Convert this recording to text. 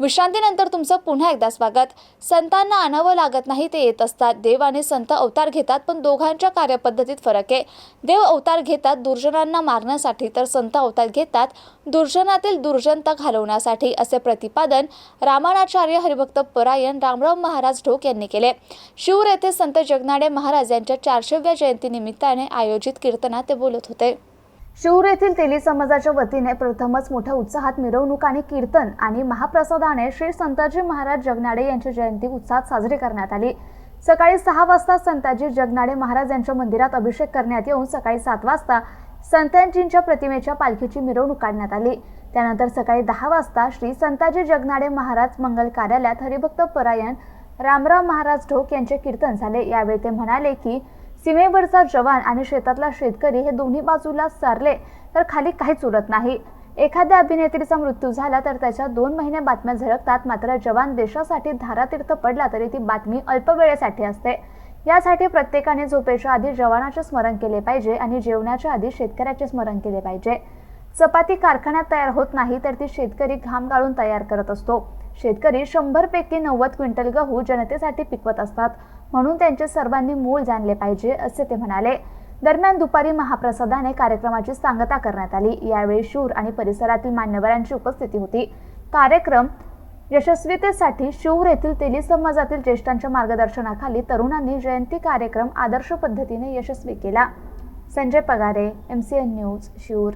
विश्रांतीनंतर तुमचं पुन्हा एकदा स्वागत. संतांना आणावं लागत नाही ते येत असतात. देव आणि संत अवतार घेतात पण दोघांच्या कार्यपद्धतीत फरक आहे. देव अवतार घेतात दुर्जनांना मारण्यासाठी तर संत अवतार घेतात दुर्जनातील दुर्जनता घालवण्यासाठी असे प्रतिपादन रामानाचार्य हरिभक्त परायण रामराव महाराज ढोक यांनी केले. शिवूर येथे संत जगनाडे महाराज यांच्या चारशेव्या जयंतीनिमित्ताने आयोजित कीर्तनात ते बोलत होते. शिवूर येथील तेली समाजाच्या वतीने प्रथमच मोठ्या उत्साहात मिरवणूक आणि कीर्तन आणि महाप्रसादाने श्री संताजी महाराज जगनाडे यांची जयंती उत्साहात साजरी करण्यात आली. सकाळी सहा वाजता संताजी जगनाडे महाराज यांच्या मंदिरात अभिषेक करण्यात येऊन सकाळी सात वाजता संतांजींच्या प्रतिमेच्या पालखीची मिरवणूक काढण्यात आली. त्यानंतर सकाळी दहा वाजता श्री संताजी जगनाडे महाराज मंगल कार्यालयात हरिभक्त परायण रामराव महाराज ढोक यांचे कीर्तन झाले. यावेळी ते म्हणाले की सीमेवरचा जवान आणि शेतातला शेतकरी हे दोन्ही बाजूला सारले तर खाली काहीच उरत नाही. एखाद्या अभिनेत्रीचा मृत्यू झाला तर त्याच्या दोन महिने बातम्या झळकतात मात्र जवान देशासाठी धारातीर्थ पडला तरी ती बातमी अल्प वेळेसाठी असते. यासाठी प्रत्येकाने झोपेच्या आधी जवानाचे स्मरण केले पाहिजे आणि जेवणाच्या आधी शेतकऱ्याचे स्मरण केले पाहिजे. चपाती कारखान्यात तयार होत नाही तर ती शेतकरी घाम गाळून तयार करत असतो. शेतकरी शंभर पैकी नव्वद क्विंटल गहू जनतेसाठी पिकवत असतात. म्हणून त्यांचे सर्वांनी मूळ जाणले पाहिजे असे ते म्हणाले. दरम्यान दुपारी महाप्रसादाने कार्यक्रमाची सांगता करण्यात आली. यावेळी शूर आणि परिसरातील मान्यवरांची उपस्थिती होती. कार्यक्रम यशस्वीतेसाठी शिवूर येथील तेली समाजातील ज्येष्ठांच्या मार्गदर्शनाखाली तरुणांनी जयंती कार्यक्रम आदर्श पद्धतीने यशस्वी केला. Sanjay Pagare M C N news Shivur